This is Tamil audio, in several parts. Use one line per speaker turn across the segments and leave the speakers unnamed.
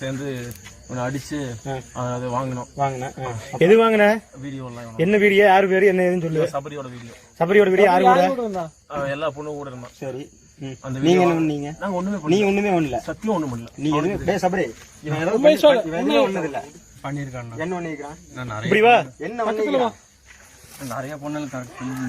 சேர்ந்து அடிச்சு அதை வாங்கினோம்.
வாங்கினேன் எது வாங்கின?
வீடியோலாம்
என்ன வீடியோ யார் பேரு என்ன ஏதுன்னு சொல்லு.
சபரியோட வீடியோ.
சபரியோட வீடியோ யாரு கூட
எல்லா பொண்ணும் கூட இருந்தான்
சரி.
அந்த
நீங்க என்ன பண்ணீங்க?
நாங்க ஒண்ணுமே
நீ
பண்ணல
ஒண்ணுமே பண்ணல.
சத்தியம் ஒண்ணும் பண்ணல.
நீ எதுவுமே டேய் சபரி. இவன் பண்ணி- பண்ணது இல்ல என்ன இப்படி வா.
நிறைய பொண்ணுங்க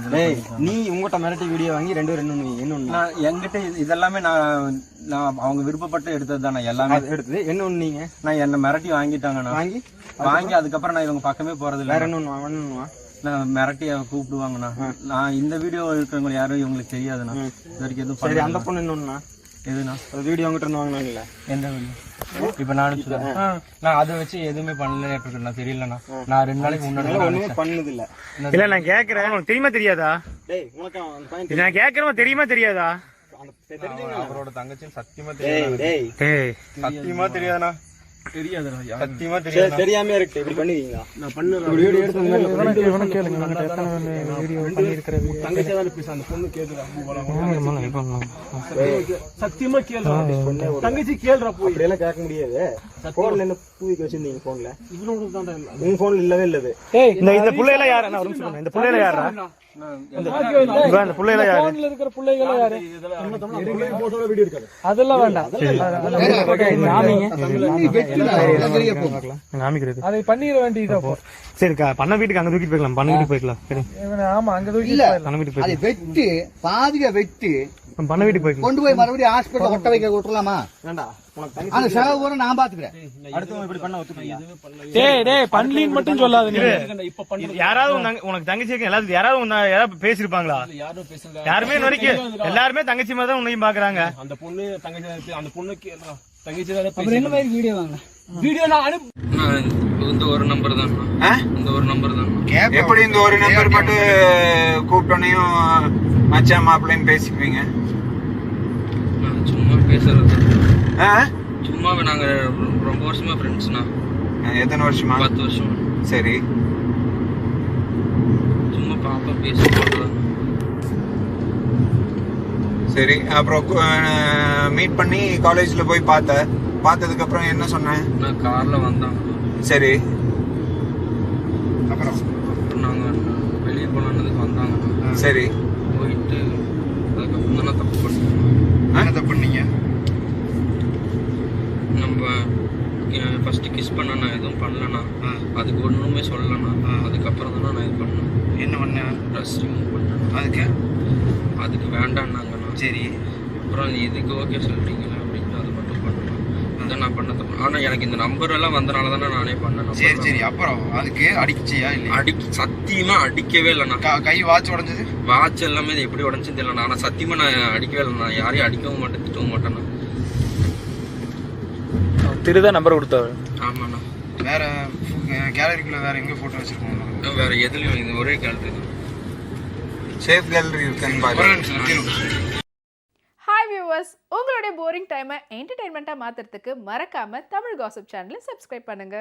டேய் நீ உங்ககிட்ட மிரட்டி வீடியோ வாங்கி ரெண்டு பேரும் என்ன
நான் என்கிட்ட இது- இதெல்லாமே நான் நான் அவங்க விருப்பப்பட்டு எடுத்தது தான் எல்லாமே.
எடுத்தது? என்ன ஒண்ணு நீங்க?
நான் என்ன மிரட்டி வாங்கிட்டாங்கண்ணா.
வாங்கி?
வாங்கி அதுக்கப்புறம் நான் இவங்க பக்கமே போறது இல்ல
வேற ஒண்ணு
நான் மிரட்டி அவங்க கூப்பிடுவாங்கண்ணா. நான் இந்த வீடியோ இருக்கிறவங்க யாரும் இவங்களுக்கு தெரியாதுண்ணா. இது வரைக்கும் எதுவும்
அந்த பொண்ணு என்ன ஒரு வீடியோ இருந்து வாங்கினாங்கல்ல?
எந்த வீடியோ? இப்ப நானும் சொல்றேன் நான் அதை வச்சு எதுவுமே பண்ணல நான் தெரியலண்ணா. நான் ரெண்டு நாளைக்கு முன்னாடி
ஒண்ணுமே பண்ணது இல்ல இல்ல நான் கேக்குறேன். உனக்கு தெரியுமா தெரியாதா? டேய் உனக்கு நான் கேக்குறேன் தெரியுமா தெரியாதா?
அவரோட தங்கச்சின்னு சத்தியமா
டேய்.
சத்தியமா தெரியாதுண்ணா.
தெரியாம இருக்கு. இப்படி பண்ணுவீங்களா
நான் பண்ணுறேன்.
இப்படி வீடியோ எடுத்து அந்த மாதிரி
இவனை இவனை கேளுங்க இவன்கிட்ட எத்தனை வீடியோ பண்ணியிருக்கிறது. தங்கச்சி தானே பேச அந்த பொண்ணு கேக்குதா சத்தியமா கேளுடா தங்கச்சி கேளுடா போய்.
அப்படி எல்லாம் கேட்க முடியாது. போன்ல என்ன வச்சிருந்தீங்க போன்ல
இவனோட
உங்க போன்ல இல்லவே இல்லது. இந்த இந்த புள்ளையில யாரா? நான் ஒரு நிமிஷம் சொல்றேன். இந்த புள்ளையில யாரா இவன் இந்த புள்ளையில யாரு
போன்ல இருக்கிற பிள்ளைகள் யாரு
போட்டோல வீடியோ இருக்காது
அதெல்லாம் வேண்டாம் அதை பண்ணிட வேண்டியது அப்போ.
சரிக்கா பண்ண வீட்டுக்கு அங்க தூக்கிட்டு போய்க்கலாம் பண்ண வீட்டுக்கு போய்க்கலாம் சரி
இவனை ஆமா அங்க தூக்கி
பண்ண வீட்டுக்கு போய்க்கலாம்
வெட்டு பாதிக வெட்டு
பண்ண வீட்டுக்கு போய்க்கலாம்
கொண்டு போய் மறுபடியும் ஹாஸ்பிட்டல் ஒட்ட வைக்க விட்டுலாமா
வேண்டாம்
அந்த செலவு பூரா நான் பாத்துக்கிறேன்.
அடுத்தவங்க இப்படி பண்ண ஒத்துப்பீங்க
டேய் டேய் பண்ணலின்னு மட்டும் சொல்லாத நீ.
இப்ப பண்ண
யாராவது உனக்கு தங்கச்சி இருக்கு எல்லாரும் யாராவது உன்னை யாராவது பேசிருப்பாங்களா?
யாரும்
வரைக்கும் எல்லாருமே தங்கச்சி மாதிரி தான் உன்னையும் பாக்குறாங்க.
அந்த பொண்ணு தங்கச்சி அந்த பொண்ணு கேளுடா தங்கச்சி தானே என்ன மாதிரி வீடியோ வாங்க? வீடியோ நான் அனுப்பு
இந்த ஒரு நம்பர் தான் இந்த ஒரு நம்பர் தான்
எப்படி இந்த ஒரு நம்பர் மட்டும் கூப்பிட்டோனையும் மச்சான் மாப்பிள்ளைன்னு பேசிக்குவீங்க?
நான் சும்மா பேசுறது? சும்மா நாங்க ரொம்ப வருஷமா ஃப்ரெண்ட்ஸ்ண்ணா
எத்தனை வருஷமா?
பத்து வருஷம்.
சரி.
சும்மா பாப்பா பேசுவோம்
சரி அப்புறம் மீட் பண்ணி காலேஜ்ல போய் பார்த்த. பார்த்ததுக்கு அப்புறம் என்ன சொன்னேன்
நான் கார்ல வந்தாங்க
சரி.
அப்புறம் நாங்க வெளியே போலான்னதுக்கு வந்தாங்க.
சரி.
போயிட்டு அதுக்கப்புறம் தான் நான் தப்பு பண்ணேன்
என்ன தப்பு பண்ணீங்க
நம்ம ஃபர்ஸ்ட் கிஸ் பண்ண நான் எதுவும் பண்ணலண்ணா. அதுக்கு ஒண்ணுமே சொல்லலண்ணா. அதுக்கப்புறம் தான் நான் இது பண்ணேன்.
என்ன பண்ண?
ட்ரெஸ் ரிமூவ் பண்ணேன்
அதுக்கு?
அதுக்கு வேண்டான்னாங்கண்ணா.
சரி.
அப்புறம் இதுக்கு ஓகே சொல்லிட்டீங்களா அப்படின்னு அது மட்டும் பண்ணலாம் அதான் நான் பண்ண தப்பு ஆனா எனக்கு இந்த நம்பர் எல்லாம் வந்தனால தானே நானே பண்ணேன்.
சரி சரி. அப்புறம் அதுக்கு அடிச்சியா இல்லையா?
அடி சத்தியமா அடிக்கவே இல்லைண்ணா.
கை வாட்ச் உடஞ்சது?
வாட்ச் எல்லாமே இது எப்படி உடஞ்சுன்னு தெரியல ஆனா சத்தியமா நான் அடிக்கவே இல்லை நான் யாரையும் அடிக்கவும் மாட்டேன் திட்டவும் மாட்டேண்ணா.
திருதான் நம்பர் கொடுத்தவர்
ஆமாண்ணா.
வேற கேலரிக்குள்ள வேற எங்க போட்டோ வச்சிருக்கோம்?
வேற எதுலயும் இது ஒரே தான்.
சேஃப் கேலரி இருக்குன்னு பாரு.
ஹாய் வியூவர்ஸ் உங்களுடைய போரிங் டைமை என்டர்டைன்மெண்ட்டாக மாற்றுறதுக்கு மறக்காமல் தமிழ் காசிப் சேனலை சப்ஸ்கிரைப் பண்ணுங்கள்